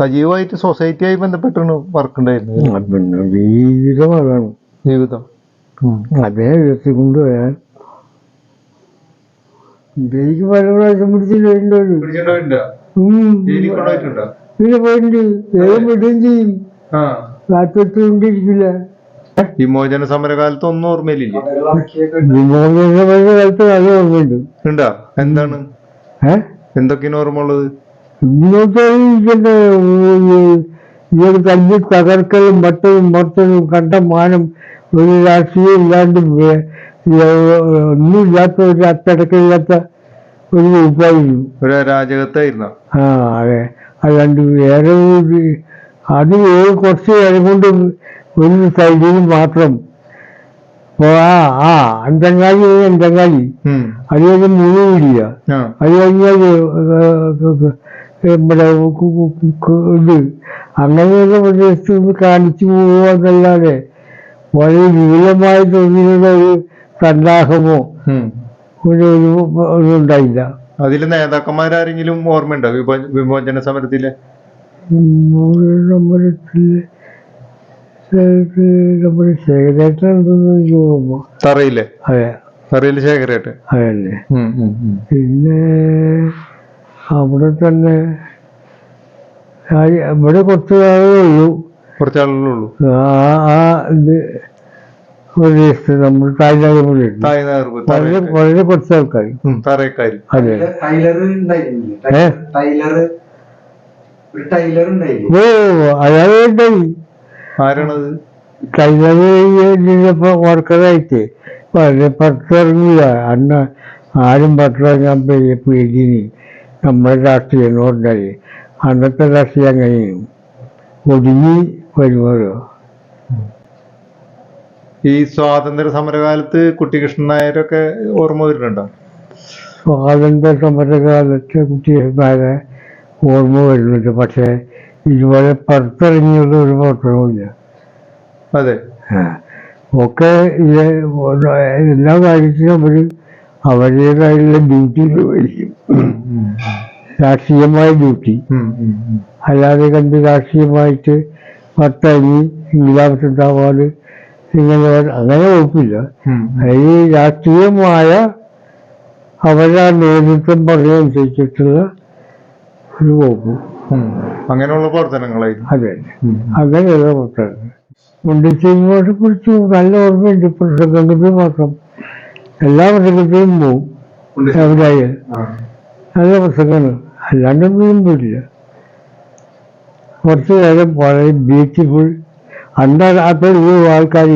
സജീവമായിട്ട് സൊസൈറ്റിയായി ബന്ധപ്പെട്ടാണ് വർക്ക് ഉണ്ടായിരുന്നത്. പിന്നെ ജീവിതം അതാണ്. ജീവിതം. അതിനെ ഉയർത്തിക്കൊണ്ടുവരാൻ എനിക്ക് പല പ്രാവശ്യം പിടിച്ചിട്ടുണ്ട് പിന്നെ പോയിട്ടുണ്ട്. വേഗം വിടുകയും ചെയ്യും. കാത്തുകൊണ്ടിരിക്കില്ല. വിമോചന സമരകാലത്ത് ഒന്നും ഓർമ്മയിലില്ലേ. വിമോചന കാലത്ത് അത് ഓർമ്മയുണ്ട്. ഉണ്ടാ? എന്താണ്? എന്തൊക്കെയാണ് ഓർമ്മ ഉള്ളത് ഇതിന്റെ ഇവർ തല്ലി തകർക്കലും മറ്റതും മറ്റതും കണ്ട മാനം ഒരു രാഷ്ട്രീയം ഇല്ലാണ്ട് ഒന്നുമില്ലാത്ത ഒരു അച്ചടക്കമില്ലാത്ത ഒരു ഉപായിരുന്നു ഒരു രാജകത്തായിരുന്നു. ആ അതെ. അല്ലാണ്ട് വേറെ അത് ഏത് കുറച്ച് നേരം കൊണ്ട് ഒരു സൈഡിൽ മാത്രം. ആ ആ അന്തങ്ങാടി അന്തങ്ങാടി അത് കഴിഞ്ഞ് മൂന്നില്ല അത് കഴിഞ്ഞാൽ നമ്മുടെ ഇത് അങ്ങനെയുള്ള പ്രദേശത്ത് നിന്ന് കാണിച്ചു പോവുക എന്നല്ലാതെ വളരെ വിപുലമായി തോന്നിയുള്ള ഒരു സന്നാഹമോ ഒരു ഉണ്ടായില്ല അതിലെ നേതാക്കന്മാരാരെങ്കിലും ഓർമ്മയുണ്ടോ? വിമോചന സമരത്തിലെ? നമ്മുടെ ശേഖരേട്ടനുണ്ടെന്ന് എനിക്ക് ഓർമ്മ. തറയിലെ? അതെ. തറയിലെ ശേഖരേട്ട് അതന്നെ. പിന്നെ അവിടെ തന്നെ ഇവിടെ കുറച്ച് നാളേ ഉള്ളൂ. കുറച്ചാളുള്ളൂ ആ ആ ഇത് പ്രദേശത്ത് നമ്മൾ തായ്ലാൻഡ് തായ് നേർവ് വളരെ വളരെ കുറച്ച് ആൾക്കാർ. അതെ. ടൈലർ ഉണ്ടായിരുന്നില്ലേ? ടൈലർ ഒരു ടൈലർ ഉണ്ടായില്ലേ? ഓ അയാളെ ഉണ്ടായി. ആരാണത്? വർക്കറായിട്ട്. വളരെ പുറത്തിറങ്ങില്ല അന്ന് ആരും പുറത്തിറങ്ങാൻ പേടി പേടിനി നമ്മുടെ രാഷ്ട്രീയം ഉണ്ടായി അന്നത്തെ രാഷ്ട്രീയം അങ്ങനെയും. ഒതുങ്ങി വരുമല്ലോ ഈ സ്വാതന്ത്ര്യ സമരകാലത്ത് കുട്ടികൃഷ്ണൻ നായരൊക്കെ ഓർമ്മ വരുന്നുണ്ടോ സ്വാതന്ത്ര്യ സമരകാലത്ത് കുട്ടികൃഷ്ണനായരെ ഓർമ്മ വരുന്നുണ്ട്. പക്ഷേ ഇതുപോലെ പുറത്തിറങ്ങിയുള്ള ഒരു പ്രവർത്തനവുമില്ല അതെ. ഒക്കെ എല്ലാ കാര്യത്തിലും അവർ അവരുടേതായുള്ള ഡ്യൂട്ടിയിൽ വഹിക്കും രാഷ്ട്രീയമായ ഡ്യൂട്ടി. അല്ലാതെ കണ്ട് രാഷ്ട്രീയമായിട്ട് പുറത്തിറങ്ങി ഇംഗ്ലാസ് ഉണ്ടാവാറ് ഇങ്ങനെ അങ്ങനെ കുഴപ്പമില്ല അതിൽ രാഷ്ട്രീയമായ അവരുടെ നേതൃത്വം പറഞ്ഞനുസരിച്ചിട്ടുള്ള ഒരു വകുപ്പ്. അങ്ങനെയുള്ള പ്രവർത്തനങ്ങളായിരുന്നു. അതെ അങ്ങനെയുള്ള പ്രവർത്തനങ്ങൾ. മുണ്ടിച്ചിങ്ങോട്ട് കുറിച്ച് നല്ല ഓർമ്മയുണ്ട്. പ്രസംഗത്തിൽ മാത്രം. എല്ലാ പ്രസംഗത്തിലും പോവും. എവിടെയായാലും. നല്ല പ്രസംഗമാണ് അല്ലാണ്ടൊന്നും പോയില്ല കുറച്ച് നേരം വളരെ ബ്യൂട്ടിഫുൾ അന്ന് അതൊരു ആൾക്കാർ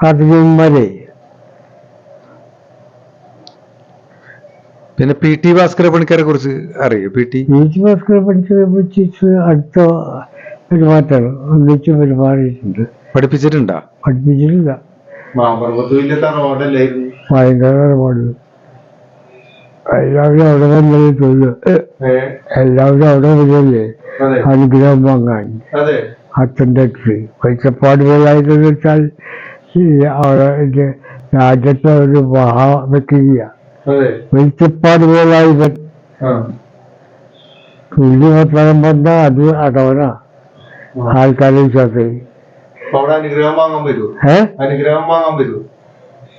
കാർത്തികന്മാരെ പിന്നെ പി ടി ഭാസ്കര പണിക്കരെ കുറിച്ച് അറിയോ? P T? P T Bhaskara പഠിച്ചത് വെച്ചിട്ട് അടുത്ത പെരുമാറ്റമാണ് ഒന്നിച്ച് പെരുമാറിയിട്ടുണ്ട്. പഠിപ്പിച്ചിട്ടുണ്ടോ? പഠിപ്പിച്ചിട്ടില്ല. ഭയങ്കര ഇടപാട് എല്ലാവരും അവിടെ തന്നെ തൊഴിൽ എല്ലാവരും അവിടെ അതെ. അനുഗ്രഹം വാങ്ങാൻ അച്ഛന്റെ അടുത്ത് വെളിച്ചപ്പാടുകളായതെന്ന് വെച്ചാൽ അവിടെ രാജ്യത്തെ ഒരു മഹാ വ്യക്തിയ അതെ. വെളിച്ചപ്പാടുകളായത് ആ. തുല്യ പത്രം പറഞ്ഞാൽ അത് അടവന. ആൾക്കാരെ വിശ്വാസം അനുഗ്രഹം വാങ്ങാൻ ഏ? അനുഗ്രഹം വാങ്ങാൻ വരുമോ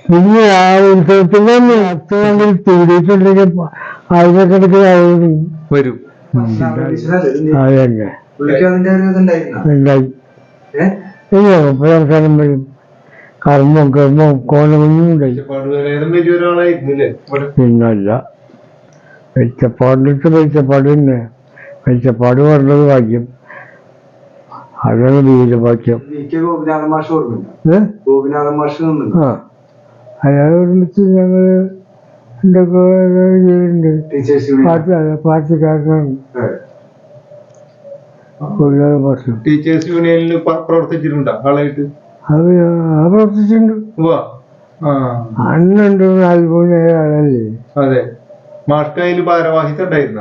പിന്നെ ആ ഉത്സവത്തിന് അച്ഛനെങ്കിൽ തീടിയിട്ടുണ്ടെങ്കിൽ ആയിരക്കണക്കിന് ആളുകൾ വരും അത് തന്നെ പുള്ളിക്ക് അതിന്റെ ഒരു ഇതുണ്ടായിരുന്ന ഉണ്ടായി. ഏഹ് ഇല്ല അവസാനം വരും. കർമ്മം കർമ്മം കോലമൊന്നും ഉണ്ടായി. പിന്നല്ല. വെച്ചപ്പാടിട്ട് വെച്ചപ്പാട് തന്നെ. വെച്ചപ്പാട് പറഞ്ഞത് ഭാഗ്യം. അതാണ് വീരഭാഗ്യം. ഗോപിനാഥ മാഷ് ഗോപിനാഥ? മാഷ് ആ. അയാൾ ഒരുമിച്ച് ഞങ്ങൾ ടീച്ചേഴ്സ് പാർട്ടി പാർട്ടിക്കാരനാണ് കൊല്ലാതെ പാർട്ടി ടീച്ചേഴ്സ് യൂണിയനിൽ പ- പ്രവർത്തിച്ചിട്ടുണ്ടോ? ആളായിട്ട്? അത് പ്രവർത്തിച്ചിട്ടുണ്ട്. അന്നുണ്ട് ആളല്ലേ? അതെ. മാഷ്കയിൽ ഭാരവാഹിത്വം ഉണ്ടായിരുന്ന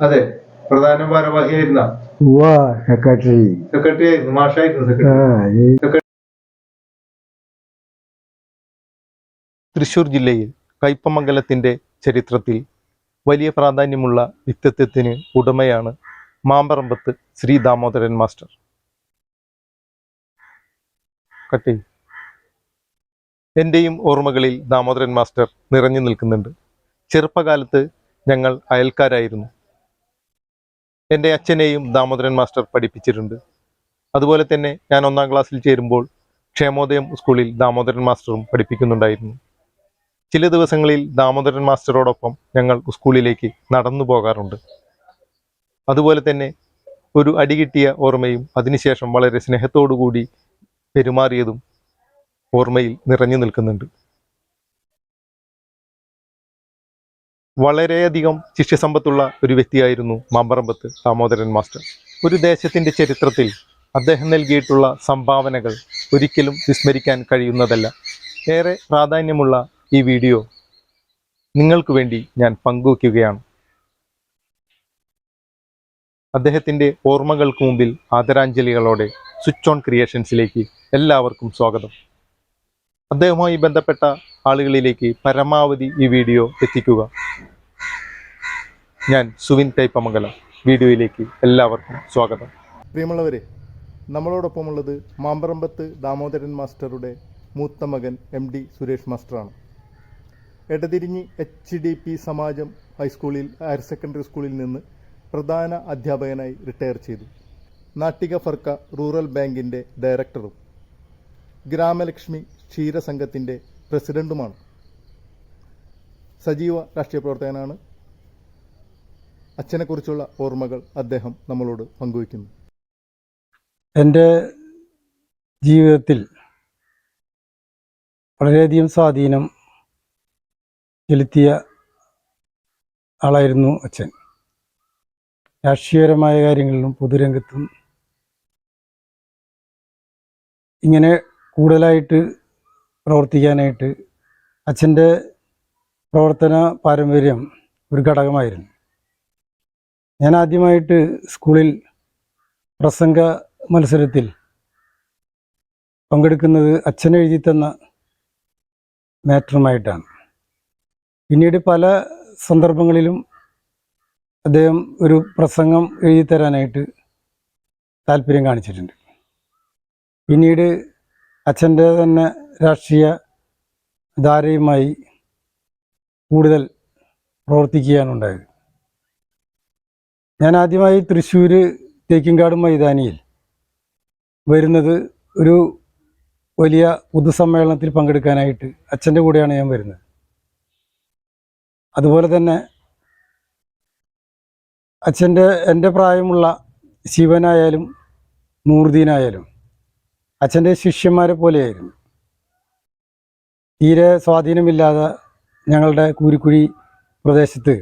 അതെ. പ്രധാന ഭാരവാഹിയായിരുന്ന? ഉവ്വ സെക്രട്ടറി. സെക്രട്ടറി. ആയിരുന്നു മാഷായിരുന്നു സെക്രട്ടറി തൃശൂർ ജില്ലയിൽ കയ്പമംഗലത്തിന്റെ ചരിത്രത്തിൽ വലിയ പ്രാധാന്യമുള്ള വ്യക്തിത്വത്തിന് ഉടമയാണ് മാമ്പറമ്പത്ത് ശ്രീ ദാമോദരൻ മാസ്റ്റർ. കട്ടി എന്റെയും ഓർമ്മകളിൽ ദാമോദരൻ മാസ്റ്റർ നിറഞ്ഞു നിൽക്കുന്നുണ്ട്. ചെറുപ്പകാലത്ത് ഞങ്ങൾ അയൽക്കാരായിരുന്നു. എന്റെ അച്ഛനെയും ദാമോദരൻ മാസ്റ്റർ പഠിപ്പിച്ചിട്ടുണ്ട്. അതുപോലെ തന്നെ ഞാൻ ഒന്നാം ക്ലാസ്സിൽ ചേരുമ്പോൾ ക്ഷേമോദയം സ്കൂളിൽ ദാമോദരൻ മാസ്റ്ററും പഠിപ്പിക്കുന്നുണ്ടായിരുന്നു. ചില ദിവസങ്ങളിൽ ദാമോദരൻ മാസ്റ്ററോടൊപ്പം ഞങ്ങൾ സ്കൂളിലേക്ക് നടന്നു പോകാറുണ്ട്. അതുപോലെ തന്നെ ഒരു അടി കിട്ടിയ ഓർമ്മയും അതിനുശേഷം വളരെ സ്നേഹത്തോടുകൂടി പെരുമാറിയതും ഓർമ്മയിൽ നിറഞ്ഞു നിൽക്കുന്നുണ്ട്. വളരെയധികം ശിഷ്യസമ്പത്തുള്ള ഒരു വ്യക്തിയായിരുന്നു മാമ്പറമ്പത്ത് ദാമോദരൻ മാസ്റ്റർ. ഒരു ദേശത്തിന്റെ ചരിത്രത്തിൽ അദ്ദേഹം നൽകിയിട്ടുള്ള സംഭാവനകൾ ഒരിക്കലും വിസ്മരിക്കാൻ കഴിയുന്നതല്ല. ഏറെ പ്രാധാന്യമുള്ള ഈ വീഡിയോ നിങ്ങൾക്ക് വേണ്ടി ഞാൻ പങ്കുവയ്ക്കുകയാണ് അദ്ദേഹത്തിന്റെ ഓർമ്മകൾക്ക് മുമ്പിൽ ആദരാഞ്ജലികളോടെ സ്വിച്ച് ഓൺ ക്രിയേഷൻസിലേക്ക് എല്ലാവർക്കും സ്വാഗതം. അദ്ദേഹവുമായി ബന്ധപ്പെട്ട ആളുകളിലേക്ക് പരമാവധി ഈ വീഡിയോ എത്തിക്കുക. ഞാൻ സുവിൻ കൈപ്പമംഗലം വീഡിയോയിലേക്ക് എല്ലാവർക്കും സ്വാഗതം. പ്രിയമുള്ളവരെ നമ്മളോടൊപ്പമുള്ളത് മാമ്പറമ്പത്ത് ദാമോദരൻ മാസ്റ്ററുടെ മൂത്ത മകൻ M D Suresh മാസ്റ്ററാണ്. Edathirinji H D P Samajam ഹൈസ്കൂളിൽ ഹയർ സെക്കൻഡറി സ്കൂളിൽ നിന്ന് പ്രധാന അധ്യാപകനായി റിട്ടയർ ചെയ്തു. നാട്ടിക ഫർക്ക റൂറൽ ബാങ്കിന്റെ ഡയറക്ടറും ഗ്രാമലക്ഷ്മി ക്ഷീരസംഘത്തിന്റെ പ്രസിഡന്റുമാണ്. സജീവ രാഷ്ട്രീയ പ്രവർത്തകനാണ്. അച്ഛനെക്കുറിച്ചുള്ള ഓർമ്മകൾ അദ്ദേഹം നമ്മളോട് പങ്കുവയ്ക്കുന്നു. എന്റെ ജീവിതത്തിൽ വളരെയധികം സ്വാധീനം ചെലുത്തിയ ആളായിരുന്നു അച്ഛൻ. രാഷ്ട്രീയപരമായ കാര്യങ്ങളിലും പൊതുരംഗത്തും ഇങ്ങനെ കൂടുതലായിട്ട് പ്രവർത്തിക്കാനായിട്ട് അച്ഛന്റെ പ്രവർത്തന പാരമ്പര്യം ഒരു ഘടകമായിരുന്നു. ഞാൻ ആദ്യമായിട്ട് സ്കൂളിൽ പ്രസംഗ മത്സരത്തിൽ പങ്കെടുക്കുന്നത് അച്ഛൻ എഴുതി തന്ന മാറ്ററുമായിട്ടാണ്. പിന്നീട് പല സന്ദർഭങ്ങളിലും അദ്ദേഹം ഒരു പ്രസംഗം എഴുതി തരാനായിട്ട് താല്പര്യം കാണിച്ചിട്ടുണ്ട്. പിന്നീട് അച്ഛന്റെ തന്നെ രാഷ്ട്രീയ ധാരയുമായി കൂടുതൽ പ്രവർത്തിക്കുകയാണ് ഉണ്ടായത് ഞാൻ ആദ്യമായി തൃശ്ശൂർ തേക്കിൻകാട് മൈതാനിയിൽ വരുന്നത് ഒരു വലിയ പൊതുസമ്മേളനത്തിൽ പങ്കെടുക്കാനായിട്ട് അച്ഛന്റെ കൂടെയാണ് ഞാൻ വരുന്നത്. അതുപോലെ തന്നെ അച്ഛന്റെ എന്റെ പ്രായമുള്ള ശിവനായാലും നൂർദീനായാലും അച്ഛന്റെ ശിഷ്യന്മാരെ പോലെയായിരുന്നു. തീരെ സ്വാധീനമില്ലാതെ ഞങ്ങളുടെ കൂരിക്കുഴി പ്രദേശത്ത്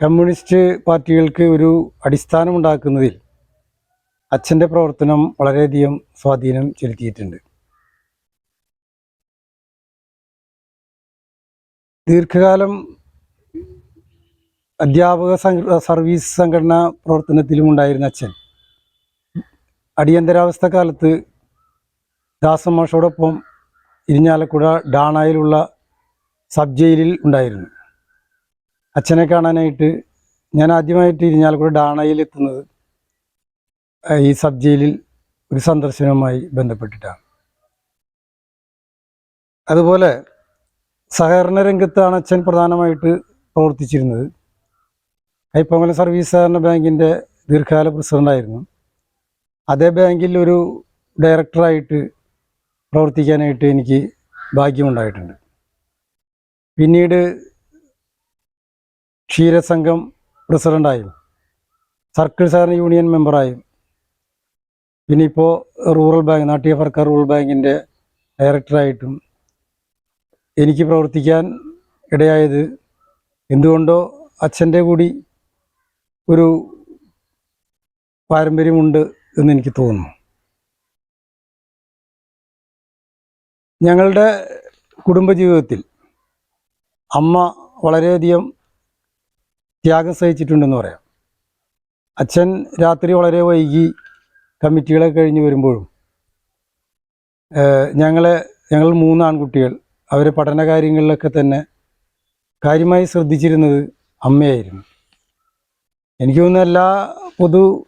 കമ്മ്യൂണിസ്റ്റ് പാർട്ടികൾക്ക് ഒരു അടിസ്ഥാനമുണ്ടാക്കുന്നതിൽ അച്ഛന്റെ പ്രവർത്തനം വളരെയധികം സ്വാധീനം ചെലുത്തിയിട്ടുണ്ട്. ദീർഘകാലം അധ്യാപക സർവീസ് സംഘടന പ്രവർത്തനത്തിലും ഉണ്ടായിരുന്ന അച്ഛൻ. അടിയന്തരാവസ്ഥ കാലത്ത് ദാസമാഷോടൊപ്പം ഇരിഞ്ഞാലക്കുട ഡാണായിലുള്ള സബ് ജയിലിൽ ഉണ്ടായിരുന്നു. അച്ഛനെ കാണാനായിട്ട് ഞാൻ ആദ്യമായിട്ട് ഇരിഞ്ഞാലക്കുട ഡാണയിൽ എത്തുന്നത് ഈ സബ് ജയിലിൽ ഒരു സന്ദർശനവുമായി ബന്ധപ്പെട്ടിട്ടാണ്. അതുപോലെ സഹകരണ രംഗത്താണ് അച്ഛൻ പ്രധാനമായിട്ട് പ്രവർത്തിച്ചിരുന്നത്. കൈപ്പമല സർവീസ് സഹകരണ ബാങ്കിന്റെ ദീർഘകാല പ്രസിഡന്റായിരുന്നു അതേ ബാങ്കിൽ ഒരു ഡയറക്ടറായിട്ട് പ്രവർത്തിക്കാനായിട്ട് എനിക്ക് ഭാഗ്യമുണ്ടായിട്ടുണ്ട്. പിന്നീട് ക്ഷീരസംഘം പ്രസിഡന്റായും സർക്കിൾ സഹകരണ യൂണിയൻ മെമ്പറായും പിന്നെ ഇപ്പോൾ റൂറൽ ബാങ്ക് നാട്ടിയ സർക്കാർ റൂറൽ ബാങ്കിന്റെ ഡയറക്ടറായിട്ടും എനിക്ക് പ്രവർത്തിക്കാൻ ഇടയായത് എന്തുകൊണ്ടോ അച്ഛന്റെ കൂടി ഒരു പാരമ്പര്യമുണ്ട് എന്ന് എനിക്ക് തോന്നുന്നു. ഞങ്ങളുടെ കുടുംബജീവിതത്തിൽ അമ്മ വളരെയധികം ത്യാഗം സഹിച്ചിട്ടുണ്ടെന്ന് പറയാം. അച്ഛൻ രാത്രി വളരെ വൈകി കമ്മിറ്റികളെ കഴിഞ്ഞ് വരുമ്പോഴും ഞങ്ങളെ ഞങ്ങൾ മൂന്ന് ആൺകുട്ടികൾ അവരെ പഠന കാര്യങ്ങളിലൊക്കെ തന്നെ കാര്യമായി ശ്രദ്ധിച്ചിരുന്നത് അമ്മയായിരുന്നു. എനിക്ക് തോന്നുന്നു എല്ലാ പൊതു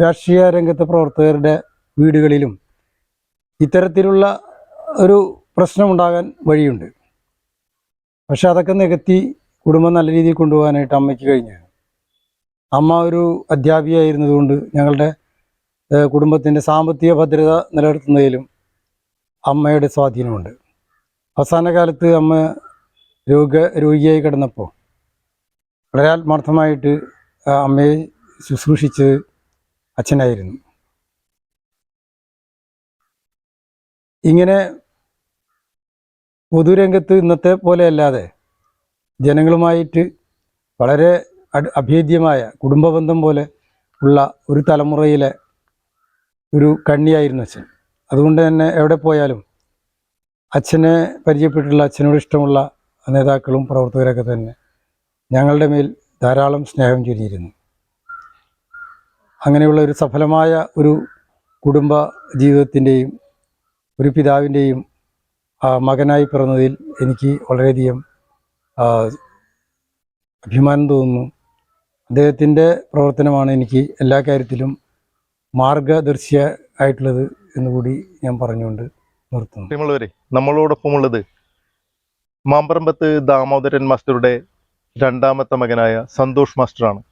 രാഷ്ട്രീയ രംഗത്തെ പ്രവർത്തകരുടെ വീടുകളിലും ഇത്തരത്തിലുള്ള ഒരു പ്രശ്നമുണ്ടാകാൻ വഴിയുണ്ട്. പക്ഷെ അതൊക്കെ നികത്തി കുടുംബം നല്ല രീതിയിൽ കൊണ്ടുപോകാനായിട്ട് അമ്മയ്ക്ക് കഴിഞ്ഞു. അമ്മ ഒരു അധ്യാപികയായിരുന്നതുകൊണ്ട് ഞങ്ങളുടെ കുടുംബത്തിന്റെ സാമ്പത്തിക ഭദ്രത നിലനിർത്തുന്നതിലും അമ്മയുടെ സ്വാധീനമുണ്ട്. അവസാന കാലത്ത് അമ്മ രോഗ രോഗിയായി കിടന്നപ്പോൾ വളരെ ആത്മാർത്ഥമായിട്ട് അമ്മയെ ശുശ്രൂഷിച്ച് അച്ഛനായിരുന്നു. ഇങ്ങനെ പൊതുരംഗത്ത് ഇന്നത്തെ പോലെ അല്ലാതെ ജനങ്ങളുമായിട്ട് വളരെ അഭേദ്യമായ കുടുംബബന്ധം പോലെ ഉള്ള ഒരു തലമുറയിലെ ഒരു കണ്ണിയായിരുന്നു അച്ഛൻ. അതുകൊണ്ട് തന്നെ എവിടെ പോയാലും അച്ഛനെ പരിചയപ്പെട്ടിട്ടുള്ള അച്ഛനോട് ഇഷ്ടമുള്ള നേതാക്കളും പ്രവർത്തകരൊക്കെ തന്നെ ഞങ്ങളുടെ മേൽ ധാരാളം സ്നേഹം ചൊരിയിരുന്നു അങ്ങനെയുള്ള ഒരു സഫലമായ ഒരു കുടുംബ ജീവിതത്തിന്റെയും ഒരു പിതാവിന്റെയും മകനായി പിറന്നതിൽ എനിക്ക് വളരെയധികം അഭിമാനം തോന്നുന്നു. അദ്ദേഹത്തിന്റെ പ്രവർത്തനമാണ് എനിക്ക് എല്ലാ കാര്യത്തിലും മാർഗദർശിയായിട്ടുള്ളത് എന്നുകൂടി ഞാൻ പറഞ്ഞുകൊണ്ട് പ്രിയമുള്ളവരെ നമ്മളോടൊപ്പമുള്ളത് മാമ്പറമ്പത്ത് ദാമോദരൻ മാസ്റ്ററുടെ രണ്ടാമത്തെ മകനായ സന്തോഷ് മാസ്റ്ററാണ്.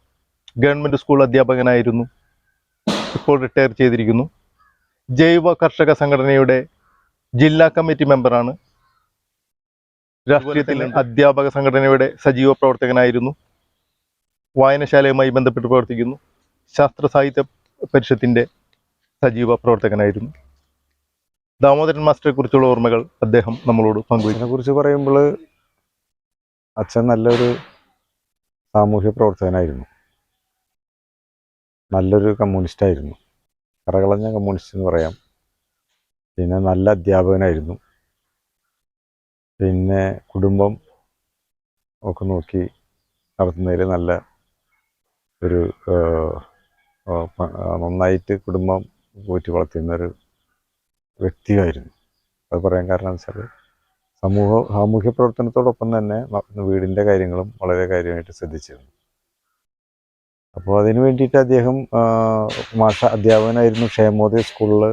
ഗവൺമെന്റ് സ്കൂൾ അധ്യാപകനായിരുന്നു. ഇപ്പോൾ റിട്ടയർ ചെയ്തിരിക്കുന്നു. ജൈവ കർഷക സംഘടനയുടെ ജില്ലാ കമ്മിറ്റി മെമ്പറാണ്. രാഷ്ട്രീയത്തിൽ അധ്യാപക സംഘടനയുടെ സജീവ പ്രവർത്തകനായിരുന്നു. വായനശാലയുമായി ബന്ധപ്പെട്ട് പ്രവർത്തിക്കുന്നു. ശാസ്ത്ര സാഹിത്യ പരിഷത്തിന്റെ സജീവ പ്രവർത്തകനായിരുന്നു. ദാമോദരൻ മാസ്റ്ററെ കുറിച്ചുള്ള ഓർമ്മകൾ അദ്ദേഹം നമ്മളോട് പങ്കുവച്ചു അതിനെ കുറിച്ച് പറയുമ്പോൾ അച്ഛൻ നല്ലൊരു സാമൂഹ്യ പ്രവർത്തകനായിരുന്നു. നല്ലൊരു കമ്മ്യൂണിസ്റ്റായിരുന്നു കറകളഞ്ഞ കമ്മ്യൂണിസ്റ്റ് എന്ന് പറയാം. പിന്നെ നല്ല അധ്യാപകനായിരുന്നു. പിന്നെ കുടുംബം ഒക്കെ നോക്കി നടത്തുന്നതിൽ നല്ല ഒരു നന്നായിട്ട് കുടുംബം പോറ്റി വളർത്തുന്ന ഒരു വ്യക്തിയായിരുന്നു. അത് പറയാൻ കാരണം വെച്ചാൽ സമൂഹ സാമൂഹ്യ പ്രവർത്തനത്തോടൊപ്പം തന്നെ വീടിന്റെ കാര്യങ്ങളും വളരെ കാര്യമായിട്ട് ശ്രദ്ധിച്ചിരുന്നു. അപ്പോൾ അതിന് വേണ്ടിയിട്ട് അദ്ദേഹം മാഷ അധ്യാപകനായിരുന്നു. ക്ഷേമോദയ സ്കൂളിൽ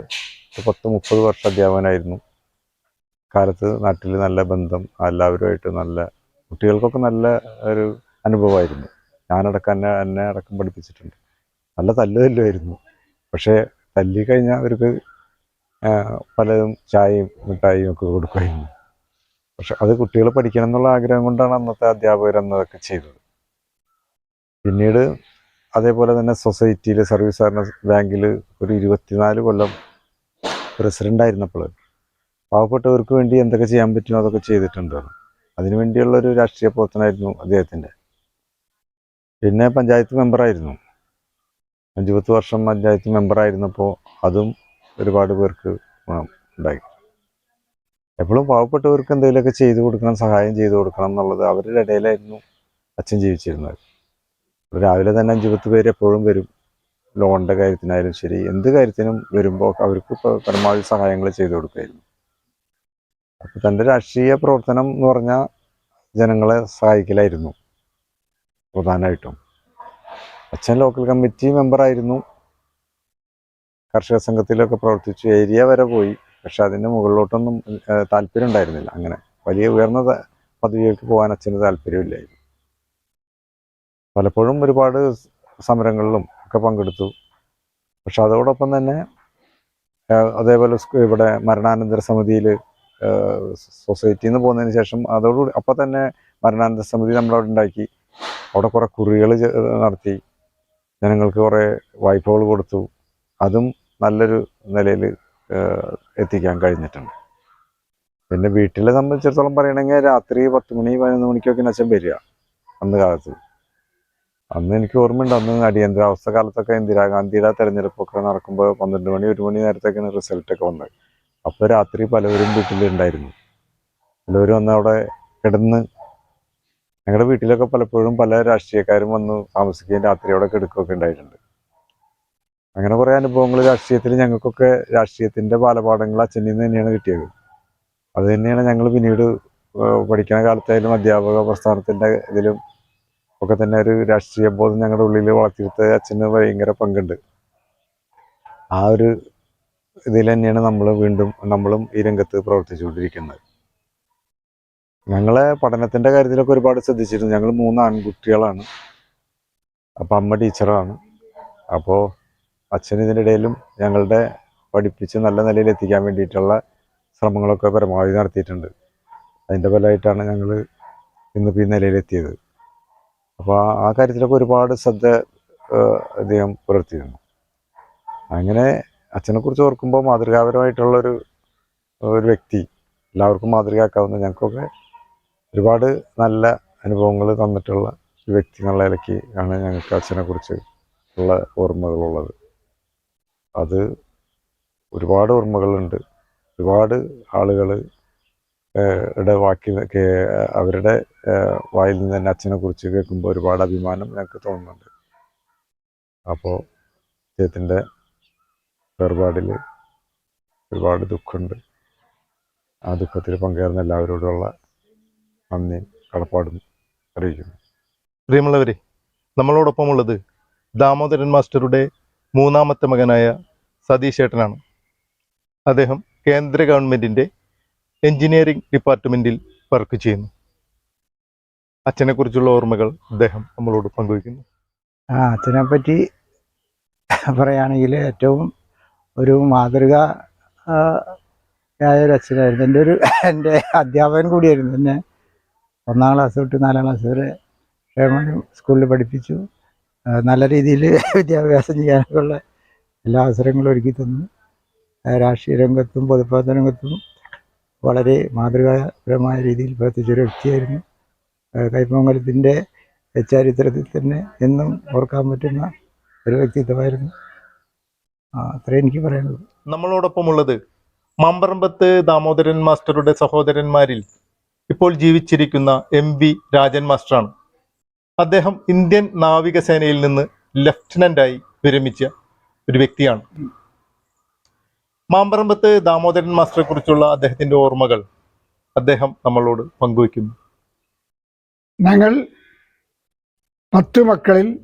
പത്ത് മുപ്പത് വർഷം അധ്യാപകനായിരുന്നു. കാലത്ത് നാട്ടിൽ നല്ല ബന്ധം എല്ലാവരുമായിട്ട് നല്ല കുട്ടികൾക്കൊക്കെ നല്ല ഒരു അനുഭവമായിരുന്നു. ഞാനടക്കം എന്നെ എന്നെ അടക്കം പഠിപ്പിച്ചിട്ടുണ്ട്. നല്ല തല്ലുതല്ലുമായിരുന്നു പക്ഷേ തല്ലി കഴിഞ്ഞാൽ അവർക്ക് പലതും ചായയും മിഠായിയും ഒക്കെ കൊടുക്കുമായിരുന്നു പക്ഷെ അത് കുട്ടികൾ പഠിക്കണം എന്നുള്ള ആഗ്രഹം കൊണ്ടാണ് അന്നത്തെ അധ്യാപകർ അന്നതൊക്കെ ചെയ്തത്. പിന്നീട് അതേപോലെ തന്നെ സൊസൈറ്റിയിൽ സർവീസ് സഹകരണ ബാങ്കിൽ ഒരു ഇരുപത്തിനാല് കൊല്ലം പ്രസിഡന്റ് ആയിരുന്നപ്പോൾ പാവപ്പെട്ടവർക്ക് വേണ്ടി എന്തൊക്കെ ചെയ്യാൻ പറ്റുമോ അതൊക്കെ ചെയ്തിട്ടുണ്ട്. അതിനു വേണ്ടിയുള്ള ഒരു രാഷ്ട്രീയ പ്രവർത്തനമായിരുന്നു അദ്ദേഹത്തിന്റെ പിന്നെ പഞ്ചായത്ത് മെമ്പറായിരുന്നു. അഞ്ചു പത്ത് വർഷം പഞ്ചായത്ത് മെമ്പറായിരുന്നപ്പോൾ അതും ഒരുപാട് പേർക്ക് ഗുണം ഉണ്ടായി. എപ്പോഴും പാവപ്പെട്ടവർക്ക് എന്തെങ്കിലുമൊക്കെ ചെയ്തു കൊടുക്കണം സഹായം ചെയ്തു കൊടുക്കണം എന്നുള്ളത് അവരുടെ ഇടയിലായിരുന്നു അച്ഛൻ ജീവിച്ചിരുന്നത്. രാവിലെ തന്നെ അഞ്ചു പത്ത് പേര് എപ്പോഴും വരും. ലോണിന്റെ കാര്യത്തിനായാലും ശരി എന്ത് കാര്യത്തിനും വരുമ്പോൾ അവർക്ക് പരമാവധി സഹായങ്ങൾ ചെയ്തു കൊടുക്കുമായിരുന്നു അപ്പോൾ തന്റെ രാഷ്ട്രീയ പ്രവർത്തനം എന്ന് പറഞ്ഞാൽ ജനങ്ങളെ സഹായിക്കലായിരുന്നു. പ്രധാനമായിട്ടും. അച്ഛൻ ലോക്കൽ കമ്മിറ്റി മെമ്പറായിരുന്നു കർഷക സംഘത്തിലൊക്കെ പ്രവർത്തിച്ചു ഏരിയ വരെ പോയി. പക്ഷെ അതിന്റെ മുകളിലോട്ടൊന്നും താല്പര്യം ഉണ്ടായിരുന്നില്ല അങ്ങനെ. വലിയ ഉയർന്ന പദവികൾക്ക് പോകാൻ അച്ഛന് താല്പര്യമില്ലായിരുന്നു. പലപ്പോഴും ഒരുപാട് സമരങ്ങളിലും ഒക്കെ പങ്കെടുത്തു. പക്ഷെ അതോടൊപ്പം തന്നെ അതേപോലെ ഇവിടെ മരണാനന്തര സമിതിയിൽ സൊസൈറ്റിയിൽ നിന്ന് പോകുന്നതിന് ശേഷം അതോടുകൂടി അപ്പം തന്നെ മരണാനന്തര സമിതി നമ്മളവിടെ ഉണ്ടാക്കി. അവിടെ കുറേ കുറികൾ നടത്തി. ജനങ്ങൾക്ക് കുറേ വായ്പകൾ കൊടുത്തു. അതും നല്ലൊരു നിലയിൽ എത്തിക്കാൻ കഴിഞ്ഞിട്ടുണ്ട്. പിന്നെ വീട്ടിലെ സംബന്ധിച്ചിടത്തോളം പറയണമെങ്കിൽ രാത്രി പത്ത് മണി പതിനൊന്ന് മണിക്കൊക്കെ അച്ഛൻ വരിക അന്ന് കാലത്ത്. അന്ന് എനിക്ക് ഓർമ്മയുണ്ട് അന്ന് അടിയന്തരാവസ്ഥ കാലത്തൊക്കെ ഇന്ദിരാഗാന്ധിയുടെ തെരഞ്ഞെടുപ്പൊക്കെ നടക്കുമ്പോൾ പന്ത്രണ്ട് മണി ഒരു മണി നേരത്തേക്കാണ് റിസൾട്ടൊക്കെ വന്നത്. അപ്പോൾ രാത്രി പലവരും വീട്ടിലുണ്ടായിരുന്നു. പലവരും വന്ന് അവിടെ കിടന്ന് ഞങ്ങളുടെ വീട്ടിലൊക്കെ പലപ്പോഴും പല രാഷ്ട്രീയക്കാരും വന്ന് താമസിക്കുകയും രാത്രി അവിടെ കിടക്കുകയൊക്കെ ഉണ്ടായിട്ടുണ്ട്. അങ്ങനെ കുറേ അനുഭവങ്ങൾ രാഷ്ട്രീയത്തിൽ ഞങ്ങൾക്കൊക്കെ രാഷ്ട്രീയത്തിന്റെ ബാലപാഠങ്ങൾ അച്ഛനിൽ നിന്ന് തന്നെയാണ് കിട്ടിയത്. അത് തന്നെയാണ് ഞങ്ങൾ പിന്നീട് പഠിക്കുന്ന കാലത്തായാലും അധ്യാപക പ്രസ്ഥാനത്തിന്റെ ഇതിലും ഒക്കെ തന്നെ ഒരു രാഷ്ട്രീയ ബോധം ഞങ്ങളുടെ ഉള്ളിൽ വളർത്തിയെടുത്ത അച്ഛന് ഭയങ്കര പങ്കുണ്ട്. ആ ഒരു ഇതിൽ തന്നെയാണ് നമ്മൾ വീണ്ടും നമ്മളും ഈ രംഗത്ത് പ്രവർത്തിച്ചുകൊണ്ടിരിക്കുന്നത്. ഞങ്ങളെ പഠനത്തിന്റെ കാര്യത്തിലൊക്കെ ഒരുപാട് ശ്രദ്ധിച്ചിരുന്നു. ഞങ്ങൾ മൂന്ന് ആൺകുട്ടികളാണ്. അപ്പം അമ്മ ടീച്ചറാണ്. അപ്പോൾ അച്ഛൻ ഇതിനിടയിലും ഞങ്ങളുടെ പഠിപ്പിച്ച് നല്ല നിലയിൽ എത്തിക്കാൻ വേണ്ടിയിട്ടുള്ള ശ്രമങ്ങളൊക്കെ പരമാവധി നടത്തിയിട്ടുണ്ട്. അതിന്റെ ഫലമായിട്ടാണ് ഞങ്ങൾ ഇന്നിപ്പോൾ ഈ നിലയിലെത്തിയത്. അപ്പോൾ ആ- കാര്യത്തിലൊക്കെ ഒരുപാട് ശ്രദ്ധ അദ്ദേഹം പുലർത്തിയിരുന്നു. അങ്ങനെ അച്ഛനെക്കുറിച്ച് ഓർക്കുമ്പോൾ മാതൃകാപരമായിട്ടുള്ളൊരു ഒരു വ്യക്തി എല്ലാവർക്കും മാതൃകയാക്കാവുന്ന ഞങ്ങൾക്കൊക്കെ ഒരുപാട് നല്ല അനുഭവങ്ങൾ തന്നിട്ടുള്ള ഒരു വ്യക്തി ആണ് ഞങ്ങൾക്ക് അച്ഛനെക്കുറിച്ച് ഉള്ള ഓർമ്മകളുള്ളത്. അത് ഒരുപാട് ഓർമ്മകളുണ്ട്. ഒരുപാട് ആളുകൾ ടെ വാക്കി അവരുടെ വായിൽ നിന്ന് തന്നെ അച്ഛനെ കുറിച്ച് കേൾക്കുമ്പോൾ ഒരുപാട് അഭിമാനം ഞങ്ങൾക്ക് തോന്നുന്നുണ്ട്. അപ്പോൾ അദ്ദേഹത്തിന്റെ വേർപാടിൽ ഒരുപാട് ദുഃഖമുണ്ട്. ആ ദുഃഖത്തിൽ പങ്കേറുന്ന എല്ലാവരോടുള്ള നന്ദി കടപ്പാടും അറിയിക്കുന്നു. പ്രിയമുള്ളവരെ നമ്മളോടൊപ്പമുള്ളത് ദാമോദരൻ മാസ്റ്ററുടെ മൂന്നാമത്തെ മകനായ സതീഷ് ഏട്ടനാണ് അദ്ദേഹം കേന്ദ്ര ഗവൺമെന്റിന്റെ എഞ്ചിനീയറിംഗ് ഡിപ്പാർട്ട്മെന്റിൽ വർക്ക് ചെയ്യുന്നു. അച്ഛനെക്കുറിച്ചുള്ള ഓർമ്മകൾ അദ്ദേഹം നമ്മളോട് പങ്കുവയ്ക്കുന്നു. ആ അച്ഛനെ പറ്റി പറയുകയാണെങ്കിൽ ഏറ്റവും ഒരു മാതൃക ആയ ഒരു അച്ഛനായിരുന്നു. എന്റെ ഒരു എന്റെ അധ്യാപകൻ കൂടിയായിരുന്നു എന്നെ. ഒന്നാം ക്ലാസ് തൊട്ട് നാലാം ക്ലാസ് വരെ സ്കൂളിൽ പഠിപ്പിച്ചു. നല്ല രീതിയിൽ വിദ്യാഭ്യാസം ചെയ്യാനുള്ള എല്ലാ അവസരങ്ങളും ഒരുക്കി തന്നു. രാഷ്ട്രീയ രംഗത്തും പൊതുപ്രവർത്തന രംഗത്തും വളരെ മാതൃകാപരമായ രീതിയിൽ പ്രവർത്തിച്ച ഒരു വ്യക്തിയായിരുന്നു. കൈപ്പൊങ്കലത്തിന്റെ ചരിത്രത്തിൽ തന്നെ എന്നും ഓർക്കാൻ പറ്റുന്ന ഒരു വ്യക്തിത്വമായിരുന്നു. അത്രേ എനിക്ക് പറയാനുള്ളൂ. നമ്മളോടൊപ്പമുള്ളത് മമ്പറമ്പത്ത് ദാമോദരൻ മാസ്റ്ററുടെ സഹോദരന്മാരിൽ ഇപ്പോൾ ജീവിച്ചിരിക്കുന്ന എം വി രാജൻ മാസ്റ്ററാണ്. അദ്ദേഹം ഇന്ത്യൻ നാവികസേനയിൽ നിന്ന് ലഫ്റ്റനന്റായി വിരമിച്ച ഒരു വ്യക്തിയാണ്. മാമ്പറമ്പത്ത് ദാമോദരൻ മാസ്റ്ററെ കുറിച്ചുള്ള അദ്ദേഹത്തിന്റെ ഓർമ്മകൾ അദ്ദേഹം നമ്മളോട് പങ്കുവയ്ക്കുന്നു. ഞങ്ങൾ പത്ത് മക്കളിൽ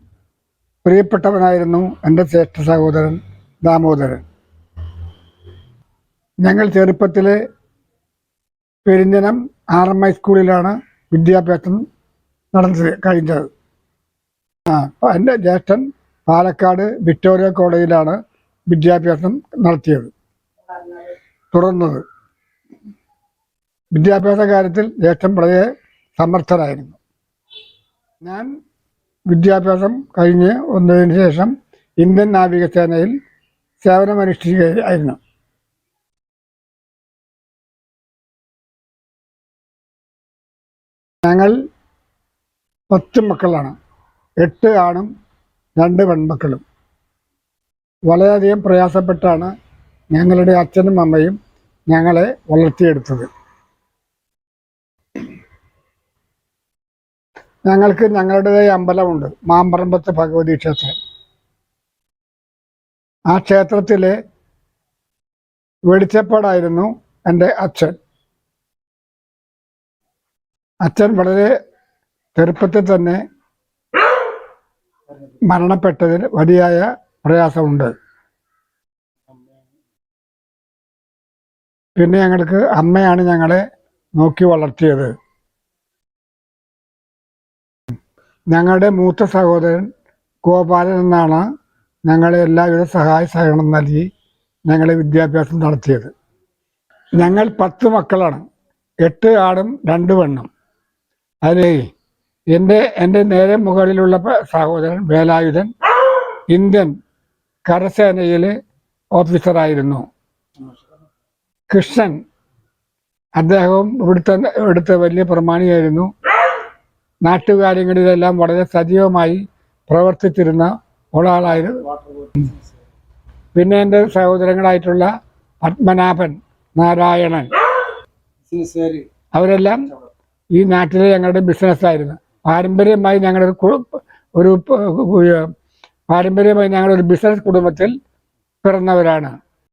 പ്രിയപ്പെട്ടവനായിരുന്നു എന്റെ ശ്രേഷ്ഠ സഹോദരൻ ദാമോദരൻ. ഞങ്ങൾ ചെറുപ്പത്തിലെ പെരിഞ്ഞനം ആർ എം ഐ സ്കൂളിലാണ് വിദ്യാഭ്യാസം നടന്നത് കഴിഞ്ഞത്. ആ എന്റെ ജ്യേഷ്ഠൻ പാലക്കാട് വിക്ടോറിയ കോളേജിലാണ് വിദ്യാഭ്യാസം നടത്തിയത്. തുടർന്നത് വിദ്യാഭ്യാസ കാര്യത്തിൽ ജ്യേഷ്ഠൻ വളരെ സമർത്ഥനായിരുന്നു. ഞാൻ വിദ്യാഭ്യാസം കഴിഞ്ഞ് വന്നതിന് ശേഷം ഇന്ത്യൻ നാവികസേനയിൽ സേവനമനുഷ്ഠിക്കുകയായിരുന്നു ഞങ്ങൾ പത്ത് മക്കളാണ്. എട്ട് ആണും രണ്ട് പെൺമക്കളും. വളരെയധികം പ്രയാസപ്പെട്ടാണ് ഞങ്ങളുടെ അച്ഛനും അമ്മയും ഞങ്ങളെ വളർത്തിയെടുത്തത്. ഞങ്ങൾക്ക് ഞങ്ങളുടേതായ അമ്പലമുണ്ട്. മാമ്പറമ്പത്ത് ഭഗവതി ക്ഷേത്രം. ആ ക്ഷേത്രത്തിലെ വെളിച്ചപ്പാടായിരുന്നു എന്റെ അച്ഛൻ. അച്ഛൻ വളരെ ചെറുപ്പത്തിൽ തന്നെ മരണപ്പെട്ടതിൽ വലിയായ പ്രയാസമുണ്ട്. പിന്നെ ഞങ്ങൾക്ക് അമ്മയാണ് ഞങ്ങളെ നോക്കി വളർത്തിയത്. ഞങ്ങളുടെ മൂത്ത സഹോദരൻ ഗോപാലൻ എന്നാണ് ഞങ്ങളെ എല്ലാവിധ സഹായ സഹകരണം നൽകി ഞങ്ങളെ വിദ്യാഭ്യാസം നടത്തിയത്. ഞങ്ങൾ പത്ത് മക്കളാണ്. എട്ട് ആടും രണ്ട് പെണ്ണും. അതിലെ എന്റെ എന്റെ നേരെ മുകളിലുള്ള സഹോദരൻ വേലായുധൻ ഇന്ത്യൻ കരസേനയിലെ ഓഫീസറായിരുന്നു കൃഷ്ണൻ അദ്ദേഹവും ഇവിടുത്തെ ഇവിടുത്തെ വലിയ പ്രമാണിയായിരുന്നു. നാട്ടുകാര്യങ്ങളിലെല്ലാം വളരെ സജീവമായി പ്രവർത്തിച്ചിരുന്ന ഒരാളായിരുന്നു. പിന്നെ എന്റെ സഹോദരങ്ങളായിട്ടുള്ള പത്മനാഭൻ നാരായണൻ. അവരെല്ലാം ഈ നാട്ടിലെ ഞങ്ങളുടെ ബിസിനസ്സായിരുന്നു പാരമ്പര്യമായി ഞങ്ങളുടെ കു- ഒരു പാരമ്പര്യമായി ഞങ്ങളൊരു ബിസിനസ് കുടുംബത്തിൽ പിറന്നവരാണ്.